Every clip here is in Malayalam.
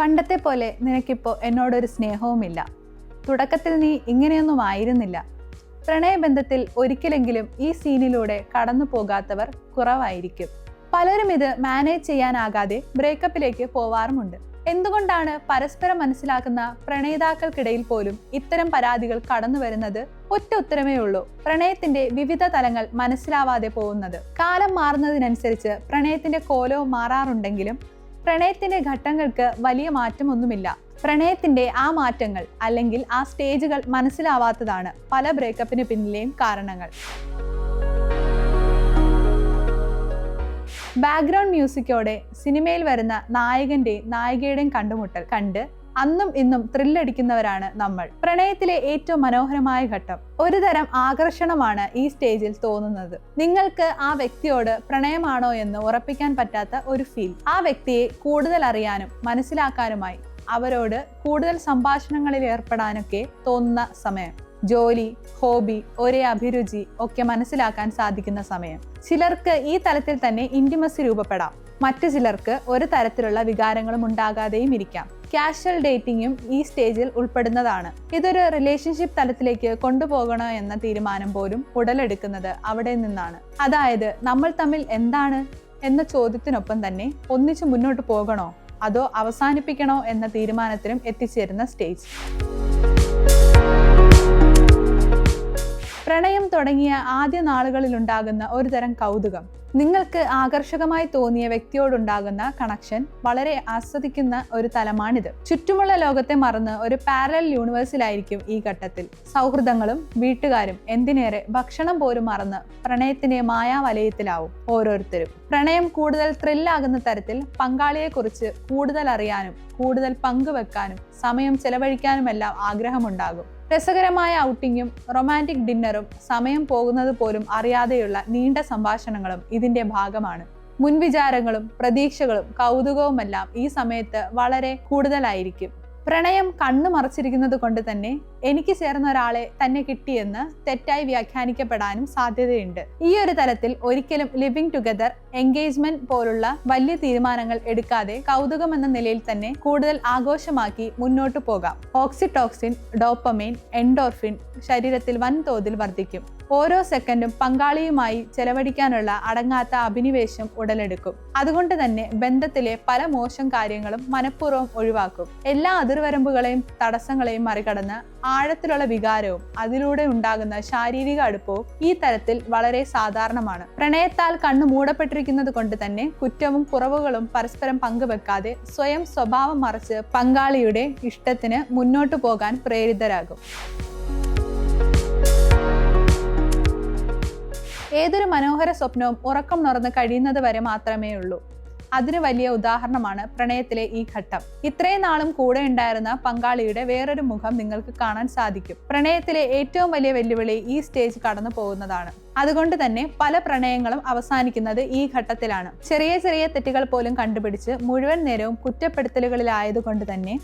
പണ്ടത്തെ പോലെ നിനക്കിപ്പോൾ എന്നോടൊരു സ്നേഹവുമില്ല. തുടക്കത്തിൽ നീ ഇങ്ങനെയൊന്നും ആയിരുന്നില്ല. പ്രണയബന്ധത്തിൽ ഒരിക്കലെങ്കിലും ഈ സീനിലൂടെ കടന്നു പോകാത്തവർ കുറവായിരിക്കും. പലരും ഇത് മാനേജ് ചെയ്യാനാകാതെ ബ്രേക്കപ്പിലേക്ക് പോവാറുമുണ്ട്. എന്തുകൊണ്ടാണ് പരസ്പരം മനസ്സിലാക്കുന്ന പ്രണയിതാക്കൾക്കിടയിൽ പോലും ഇത്തരം പരാതികൾ കടന്നു വരുന്നത് ഒറ്റ ഉത്തരമേ ഉള്ളൂ. പ്രണയത്തിന്റെ വിവിധ തലങ്ങൾ മനസ്സിലാവാതെ പോകുന്നത്. കാലം മാറുന്നതിനനുസരിച്ച് പ്രണയത്തിന്റെ കോലവും മാറാറുണ്ടെങ്കിലും പ്രണയത്തിന്റെ ഘട്ടങ്ങൾക്ക് വലിയ മാറ്റമൊന്നുമില്ല. പ്രണയത്തിന്റെ ആ മാറ്റങ്ങൾ അല്ലെങ്കിൽ ആ സ്റ്റേജുകൾ മനസ്സിലാവാത്തതാണ് പല ബ്രേക്കപ്പിന് പിന്നിലെയും കാരണങ്ങൾ. ബാക്ക്ഗ്രൗണ്ട് മ്യൂസിക്കോടെ സിനിമയിൽ വരുന്ന നായകന്റെയും നായികയുടെയും കണ്ടുമുട്ടൽ കണ്ട് അന്നും ഇന്നും ത്രില്ലടിക്കുന്നവരാണ് നമ്മൾ. പ്രണയത്തിലെ ഏറ്റവും മനോഹരമായ ഘട്ടം. ഒരു തരം ആകർഷണമാണ് ഈ സ്റ്റേജിൽ തോന്നുന്നത്. നിങ്ങൾക്ക് ആ വ്യക്തിയോട് പ്രണയമാണോ എന്ന് ഉറപ്പിക്കാൻ പറ്റാത്ത ഒരു ഫീൽ. ആ വ്യക്തിയെ കൂടുതൽ അറിയാനും മനസ്സിലാക്കാനുമായി അവരോട് കൂടുതൽ സംഭാഷണങ്ങളിൽ ഏർപ്പെടാനൊക്കെ തോന്നുന്ന സമയം. ജോലി ഹോബി ഒരേ അഭിരുചി ഒക്കെ മനസ്സിലാക്കാൻ സാധിക്കുന്ന സമയം. ചിലർക്ക് ഈ തലത്തിൽ തന്നെ ഇന്റിമസി രൂപപ്പെടാം. മറ്റു ചിലർക്ക് ഒരു തരത്തിലുള്ള വികാരങ്ങളും ഉണ്ടാകാതെയും ഇരിക്കാം. കാഷ്വൽ ഡേറ്റിംഗും ഈ സ്റ്റേജിൽ ഉൾപ്പെടുന്നതാണ്. ഇതൊരു റിലേഷൻഷിപ്പ് തലത്തിലേക്ക് കൊണ്ടുപോകണോ എന്ന തീരുമാനം പോലും ഉടലെടുക്കുന്നത് അവിടെ നിന്നാണ്. അതായത് നമ്മൾ തമ്മിൽ എന്താണ് എന്ന ചോദ്യത്തിനൊപ്പം തന്നെ ഒന്നിച്ചു മുന്നോട്ട് പോകണോ അതോ അവസാനിപ്പിക്കണോ എന്ന തീരുമാനത്തിനും എത്തിച്ചേരുന്ന സ്റ്റേജ് പ്രണയം തുടങ്ങിയ ആദ്യ നാളുകളിലുണ്ടാകുന്ന ഒരു തരം കൗതുകം. നിങ്ങൾക്ക് ആകർഷകമായി തോന്നിയ വ്യക്തിയോടുണ്ടാകുന്ന കണക്ഷൻ വളരെ ആസ്വദിക്കുന്ന ഒരു തലമാണിത്. ചുറ്റുമുള്ള ലോകത്തെ മറന്ന് ഒരു പാരലൽ യൂണിവേഴ്സിലായിരിക്കും ഈ ഘട്ടത്തിൽ. സൗഹൃദങ്ങളും വീട്ടുകാരും എന്തിനേറെ ഭക്ഷണം പോലും മറന്ന് പ്രണയത്തിന്റെ മായാവലയത്തിലാവും ഓരോരുത്തരും. പ്രണയം കൂടുതൽ ത്രില്ലാകുന്ന തരത്തിൽ പങ്കാളിയെക്കുറിച്ച് കൂടുതൽ അറിയാനും കൂടുതൽ പങ്കുവെക്കാനും സമയം ചെലവഴിക്കാനുമെല്ലാം ആഗ്രഹമുണ്ടാകും. രസകരമായ ഔട്ടിങ്ങും റൊമാന്റിക് ഡിന്നറും സമയം പോകുന്നത് പോലും അറിയാതെയുള്ള നീണ്ട സംഭാഷണങ്ങളും ഇതിന്റെ ഭാഗമാണ്. മുൻവിചാരങ്ങളും പ്രതീക്ഷകളും കൗതുകവുമെല്ലാം ഈ സമയത്ത് വളരെ കൂടുതലായിരിക്കും. പ്രണയം കണ്ണു മറച്ചിരിക്കുന്നത് കൊണ്ട് തന്നെ എനിക്ക് ചേർന്ന ഒരാളെ തന്നെ കിട്ടിയെന്ന് തെറ്റായി വ്യാഖ്യാനിക്കപ്പെടാനും സാധ്യതയുണ്ട്. ഈ ഒരു തലത്തിൽ ഒരിക്കലും ലിവിംഗ് ടുഗദർ എൻഗേജ്മെന്റ് പോലുള്ള വലിയ തീരുമാനങ്ങൾ എടുക്കാതെ കൗതുകം എന്ന നിലയിൽ തന്നെ കൂടുതൽ ആഘോഷമാക്കി മുന്നോട്ടു പോകാം. ഓക്സിടോക്സിൻ ഡോപ്പമൈൻ എൻഡോർഫിൻ ശരീരത്തിൽ വൻതോതിൽ വർദ്ധിക്കും. ഓരോ സെക്കൻഡും പങ്കാളിയുമായി ചെലവഴിക്കാനുള്ള അടങ്ങാത്ത അഭിനിവേശം ഉടലെടുക്കും. അതുകൊണ്ട് തന്നെ ബന്ധത്തിലെ പല മോശം കാര്യങ്ങളും മനഃപൂർവം ഒഴിവാക്കും. എല്ലാ അതിർവരമ്പുകളെയും തടസ്സങ്ങളെയും മറികടന്ന് ആഴത്തിലുള്ള വികാരവും അതിലൂടെ ഉണ്ടാകുന്ന ശാരീരിക അടുപ്പവും ഈ തരത്തിൽ വളരെ സാധാരണമാണ്. പ്രണയത്താൽ കണ്ണു മൂടപ്പെട്ടിരിക്കുന്നത് കൊണ്ട് തന്നെ കുറ്റവും കുറവുകളും പരസ്പരം പങ്കുവെക്കാതെ സ്വയം സ്വഭാവം മറച്ച് പങ്കാളിയുടെ ഇഷ്ടത്തിന് മുന്നോട്ടു പോകാൻ പ്രേരിതരാകും. ഏതൊരു മനോഹര സ്വപ്നവും ഉറക്കം നുറന്ന് കഴിയുന്നത് വരെ മാത്രമേ ഉള്ളൂ. അതിന് വലിയ ഉദാഹരണമാണ് പ്രണയത്തിലെ ഈ ഘട്ടം. ഇത്രയും നാളും കൂടെ ഉണ്ടായിരുന്ന പങ്കാളിയുടെ വേറൊരു മുഖം നിങ്ങൾക്ക് കാണാൻ സാധിക്കും. പ്രണയത്തിലെ ഏറ്റവും വലിയ വെല്ലുവിളി ഈ സ്റ്റേജ് കടന്നു പോകുന്നതാണ്. അതുകൊണ്ട് തന്നെ പല പ്രണയങ്ങളും അവസാനിക്കുന്നത് ഈ ഘട്ടത്തിലാണ്. ചെറിയ ചെറിയ തെറ്റുകൾ പോലും കണ്ടുപിടിച്ച് മുഴുവൻ നേരവും കുറ്റപ്പെടുത്തലുകളിലായതുകൊണ്ട് തന്നെ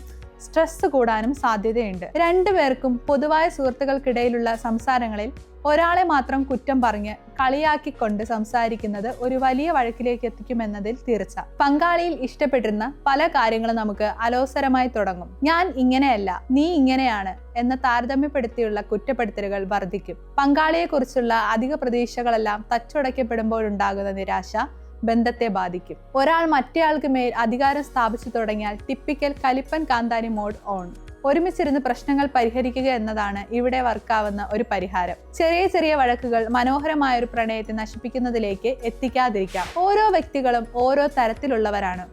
സ്ട്രെസ് കൂടാനും സാധ്യതയുണ്ട്. രണ്ടുപേർക്കും പൊതുവായ സുഹൃത്തുക്കൾക്കിടയിലുള്ള സംസാരങ്ങളിൽ ഒരാളെ മാത്രം കുറ്റം പറഞ്ഞ് കളിയാക്കിക്കൊണ്ട് സംസാരിക്കുന്നത് ഒരു വലിയ വഴക്കിലേക്ക് എത്തിക്കുമെന്നതിൽ തീർച്ച. പങ്കാളിയിൽ ഇഷ്ടപ്പെട്ടിരുന്ന പല കാര്യങ്ങളും നമുക്ക് അലോസരമായി തുടങ്ങും. ഞാൻ ഇങ്ങനെയല്ല നീ ഇങ്ങനെയാണ് എന്ന താരതമ്യപ്പെടുത്തിയുള്ള കുറ്റപ്പെടുത്തലുകൾ വർദ്ധിക്കും. പങ്കാളിയെക്കുറിച്ചുള്ള അധിക പ്രതീക്ഷകളെല്ലാം തച്ചുടയ്ക്കപ്പെടുമ്പോഴുണ്ടാകുന്ന നിരാശ ബന്ധത്തെ ബാധിക്കും. ഒരാൾ മറ്റേയാൾക്ക് മേൽ അധികാരം സ്ഥാപിച്ചു തുടങ്ങിയാൽ ടിപ്പിക്കൽ കലിപ്പൻ കാന്താനി മോഡ് ഓൺ. ഒരുമിച്ചിരുന്ന് പ്രശ്നങ്ങൾ പരിഹരിക്കുക എന്നതാണ് ഇവിടെ വർക്കാവുന്ന ഒരു പരിഹാരം. ചെറിയ ചെറിയ വഴക്കുകൾ മനോഹരമായ ഒരു പ്രണയത്തെ നശിപ്പിക്കുന്നതിലേക്ക് എത്തിക്കാതിരിക്കാം. ഓരോ വ്യക്തികളും ഓരോ തരത്തിലുള്ളവരാണ്.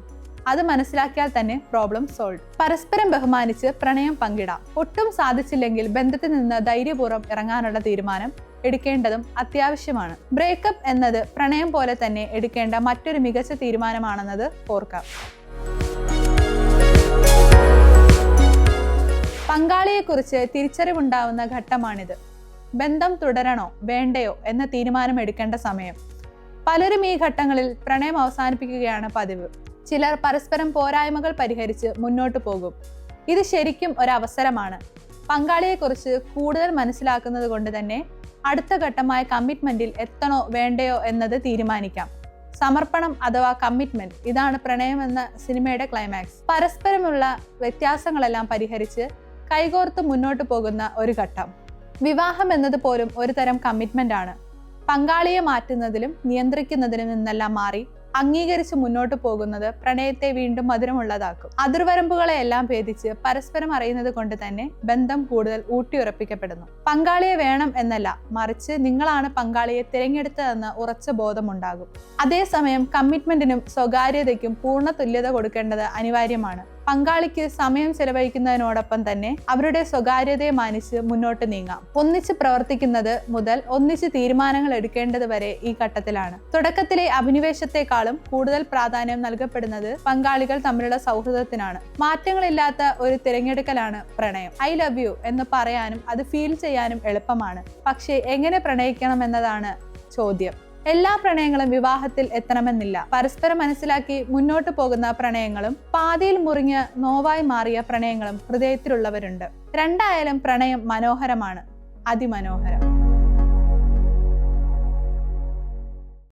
അത് മനസ്സിലാക്കിയാൽ തന്നെ പ്രോബ്ലം സോൾവ് പരസ്പരം ബഹുമാനിച്ച് പ്രണയം പങ്കിടാം. ഒട്ടും സാധിച്ചില്ലെങ്കിൽ ബന്ധത്തിൽ നിന്ന് ധൈര്യപൂർവം ഇറങ്ങാനുള്ള തീരുമാനം എടുക്കേണ്ടതും അത്യാവശ്യമാണ്. ബ്രേക്കപ്പ് എന്നത് പ്രണയം പോലെ തന്നെ എടുക്കേണ്ട മറ്റൊരു മികച്ച തീരുമാനമാണെന്നത് ഓർക്കാം. പങ്കാളിയെക്കുറിച്ച് തിരിച്ചറിവുണ്ടാവുന്ന ഘട്ടമാണിത്. ബന്ധം തുടരണോ വേണ്ടയോ എന്ന തീരുമാനം എടുക്കേണ്ട സമയം. പലരും ഈ ഘട്ടങ്ങളിൽ പ്രണയം അവസാനിപ്പിക്കുകയാണ് പതിവ്. ചിലർ പരസ്പരം പോരായ്മകൾ പരിഹരിച്ച് മുന്നോട്ട് പോകും. ഇത് ശരിക്കും ഒരവസരമാണ് പങ്കാളിയെക്കുറിച്ച് കൂടുതൽ മനസ്സിലാക്കുന്നത് കൊണ്ട് തന്നെ അടുത്ത ഘട്ടമായ കമ്മിറ്റ്മെന്റിൽ എത്തണോ വേണ്ടയോ എന്നത് തീരുമാനിക്കാം. സമർപ്പണം അഥവാ കമ്മിറ്റ്മെന്റ് ഇതാണ് പ്രണയം എന്ന സിനിമയുടെ ക്ലൈമാക്സ് പരസ്പരമുള്ള വ്യത്യാസങ്ങളെല്ലാം പരിഹരിച്ച് കൈകോർത്ത് മുന്നോട്ട് പോകുന്ന ഒരു ഘട്ടം. വിവാഹം എന്നത് പോലും ഒരു തരം കമ്മിറ്റ്മെന്റ് ആണ്. പങ്കാളിയെ മാറ്റുന്നതിലും നിയന്ത്രിക്കുന്നതിലും നിന്നെല്ലാം മാറി അംഗീകരിച്ച് മുന്നോട്ട് പോകുന്നത് പ്രണയത്തെ വീണ്ടും മധുരമുള്ളതാക്കും. അതിർവരമ്പുകളെ എല്ലാം ഭേദിച്ച് പരസ്പരം അറിയുന്നത് കൊണ്ട് തന്നെ ബന്ധം കൂടുതൽ ഊട്ടിയുറപ്പിക്കപ്പെടുന്നു. പങ്കാളിയെ വേണം എന്നല്ല മറിച്ച് നിങ്ങളാണ് പങ്കാളിയെ തിരഞ്ഞെടുത്തതെന്ന് ഉറച്ച ബോധമുണ്ടാകും. അതേസമയം കമ്മിറ്റ്മെന്റിനും സ്വകാര്യതയ്ക്കും പൂർണ തുല്യത കൊടുക്കേണ്ടത് അനിവാര്യമാണ്. പങ്കാളിക്ക് സമയം ചെലവഴിക്കുന്നതിനോടൊപ്പം തന്നെ അവരുടെ സ്വകാര്യതയെ മാനിച്ച് മുന്നോട്ട് നീങ്ങാം. ഒന്നിച്ച് പ്രവർത്തിക്കുന്നത് മുതൽ ഒന്നിച്ച് തീരുമാനങ്ങൾ എടുക്കേണ്ടത് വരെ ഈ ഘട്ടത്തിലാണ്. തുടക്കത്തിലെ അഭിനിവേശത്തെക്കാളും കൂടുതൽ പ്രാധാന്യം നൽകപ്പെടുന്നത് പങ്കാളികൾ തമ്മിലുള്ള സൗഹൃദത്തിനാണ്. മാറ്റങ്ങളില്ലാത്ത ഒരു തിരഞ്ഞെടുക്കലാണ് പ്രണയം. ഐ ലവ് യു എന്ന് പറയാനും അത് ഫീൽ ചെയ്യാനും എളുപ്പമാണ്. പക്ഷേ എങ്ങനെ പ്രണയിക്കണം എന്നതാണ് ചോദ്യം. എല്ലാ പ്രണയങ്ങളും വിവാഹത്തിൽ എത്തണമെന്നില്ല. പരസ്പരം മനസ്സിലാക്കി മുന്നോട്ട് പോകുന്ന പ്രണയങ്ങളും പാതിയിൽ മുറിഞ്ഞ് നോവായി മാറിയ പ്രണയങ്ങളും ഹൃദയത്തിലുള്ളവരുണ്ട്. രണ്ടായാലും പ്രണയം മനോഹരമാണ്. അതിമനോഹരം.